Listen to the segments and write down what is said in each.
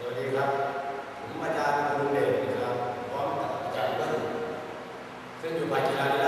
สวัสดีครับ ผมอาจารย์ภูมิเดชครับพร้อมกับอาจารย์เบิ้ซึ่งอยู่ภายกีฬา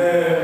Yeah.